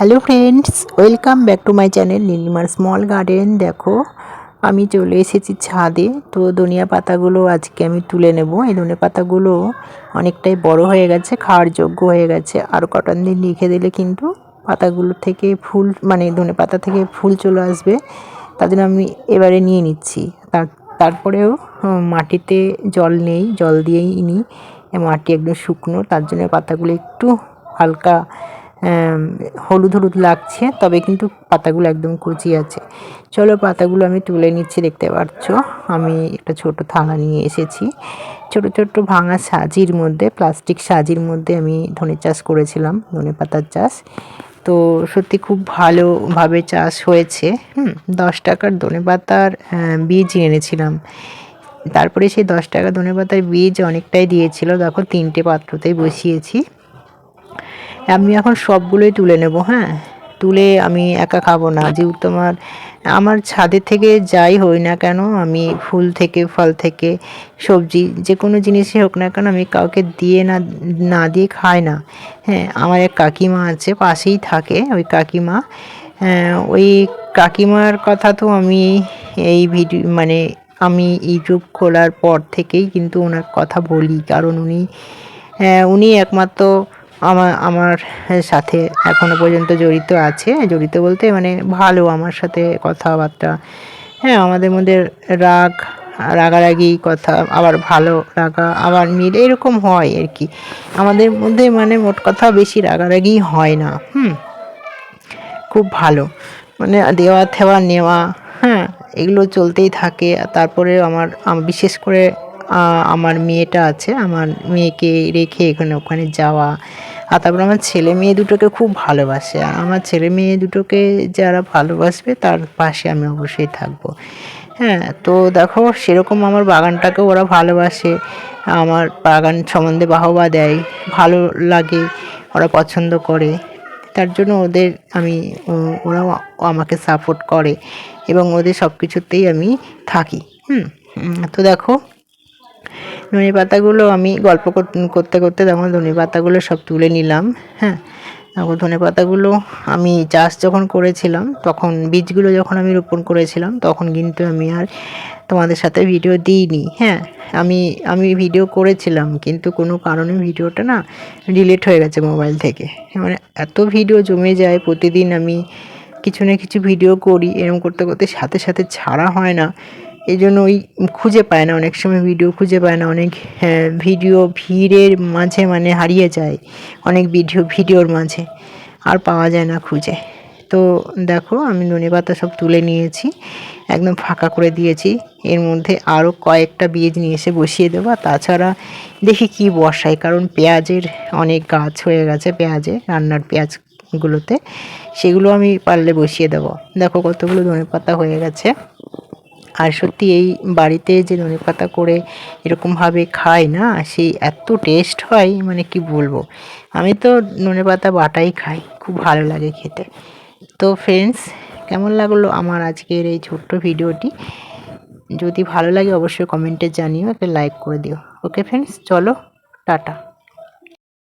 Hello friends, welcome back to my channel নীলিমার small garden. দেখো, আমি চলে এসেছি ছাদে। তো ধনিয়া পাতাগুলো আজকে আমি তুলে নেব। এই ধনিয়া পাতাগুলো অনেকটাই বড় হয়ে গেছে, খাওয়ার যোগ্য হয়ে গেছে। আর কটন দিন রেখে দিলে কিন্তু পাতাগুলো থেকে ফুল মানে ধনে পাতা থেকে ফুল চলে আসবে। তার জন্য আমি এবারে নিয়ে নিচ্ছি। তার, তারপরেও মাটিতে জল নেই, জল দিয়েই নিই মাটি একদম শুকনো। তার জন্য পাতাগুলো একটু হালকা হলুদ হলুদ লাগছে, তবে কিন্তু পাতাগুলো একদম কুচি আছে। চলো পাতাগুলো আমি তুলে নিচ্ছি, দেখতে পাচ্ছ? আমি একটা ছোট থালা নিয়ে এসেছি। ছোট ছোট ভাঙা সাজির মধ্যে, প্লাস্টিক সাজির মধ্যে আমি ধনে চাষ করেছিলাম, ধনে পাতার চাষ। তো সত্যি খুব ভালোভাবে চাষ হয়েছে, হুম, দশ টাকার ধনে পাতার বীজ এনেছিলাম। তারপরে সেই দশ টাকা ধনে পাতার বীজ অনেকটাই দিয়েছিল। দেখো, তিনটে পাত্রতেই বসিয়েছি। আমি এখন সবগুলোই তুলে নেব হ্যাঁ? তুলে আমি একা খাব না। যেহেতু আমার আমার ছাদের থেকে যাই হই না কেন আমি ফুল থেকে ফল থেকে সবজি যে কোনো জিনিসই হোক না কেন আমি কাউকে দিয়ে না না দিয়ে খাই না। হ্যাঁ আমার এক কাকিমা আছে পাশেই থাকে ওই কাকিমা। হ্যাঁ, ওই কাকিমার কথা তো আমি এই ভিডিও মানে আমি ইউটিউব খোলার পর থেকেই কিন্তু ওনার কথা বলি। কারণ উনি হ্যাঁ, উনি একমাত্র আমার আমার সাথে এখনও পর্যন্ত জড়িত আছে। জড়িত বলতে মানে ভালো আমার সাথে কথাবার্তা। হ্যাঁ আমাদের মধ্যে রাগ, রাগারাগি কথা, আবার ভালো রাগা আবার মিল এরকম হয় আর কি। আমাদের মধ্যে মানে মোট কথা বেশি রাগারাগি হয় না, হুম। খুব ভালো। মানে দেওয়া থেওয়া নেওয়া হ্যাঁ এগুলো চলতেই থাকে। তারপরে আমার বিশেষ করে আমার মেয়েটা আছে, আমার মেয়েকে রেখে এখানে ওখানে যাওয়া। আর তারপরে আমার ছেলে মেয়ে দুটোকে খুব ভালোবাসে। আর আমার ছেলে মেয়ে দুটোকে যারা ভালোবাসবে, তার পাশে আমি অবশ্যই থাকব। হ্যাঁ তো দেখো, সেরকম আমার বাগানটাকেও ওরা ভালোবাসে। আমার বাগান সম্বন্ধে বাহবা দেয়, ভালো লাগে, ওরা পছন্দ করে। তার জন্য ওদের আমি, ও- ওরাও আমাকে সাপোর্ট করে এবং ওদের সব কিছুতেই আমি থাকি। হুম, তো দেখো ধনে পাতাগুলো আমি গল্প কর- করতে করতে তখন ধনে পাতাগুলো সব তুলে নিলাম হ্যাঁ? তারপর ধনে পাতাগুলো আমি চাষ যখন করেছিলাম, তখন বীজগুলো যখন আমি রোপণ করেছিলাম, তখন কিন্তু আমি আর তোমাদের সাথে ভিডিও দিইনি হ্যাঁ? আমি আমি ভিডিও করেছিলাম, কিন্তু কোনো কারণে ভিডিওটা না ডিলিট হয়ে গেছে মোবাইল থেকে। মানে এত ভিডিও জমে যায়, প্রতিদিন আমি কিছু না কিছু ভিডিও করি এরকম করতে করতে সাথে সাথে ছাড়া হয় না। এই জন্য ওই খুঁজে পায় না অনেক সময় ভিডিও খুঁজে পায় না অনেক হ্যাঁ, ভিডিও ভিড়ের মাঝে মানে হারিয়ে যায় অনেক ভিডিও ভিডিওর মাঝে আর পাওয়া যায় না খুঁজে। তো দেখো আমি ধনে পাতা সব তুলে নিয়েছি একদম ফাঁকা করে দিয়েছি এর মধ্যে আরও কয়েকটা বীজ নিয়ে এসে বসিয়ে দেবো তাছাড়া দেখি কি বসাই কারণ পেঁয়াজের অনেক গাছ হয়ে গেছে পেঁয়াজে রান্নার পেঁয়াজগুলোতে সেগুলো আমি পারলে বসিয়ে দেবো। দেখো কতগুলো ধনে পাতা হয়ে গেছে। আর সত্যি এই বাড়িতে যে ধনে পাতা করে এরকমভাবে খাই না, সেই এত টেস্ট হয় মানে কি বলব? আমি তো ধনে পাতা বাটাই খাই, খুব ভালো লাগে খেতে। তো ফ্রেন্ডস কেমন লাগল আমার আজকের এই ছোট্ট ভিডিওটি? যদি ভালো লাগে অবশ্যই কমেন্টে জানিও, একটা লাইক করে দিও। ওকে ফ্রেন্ডস চলো, টাটা।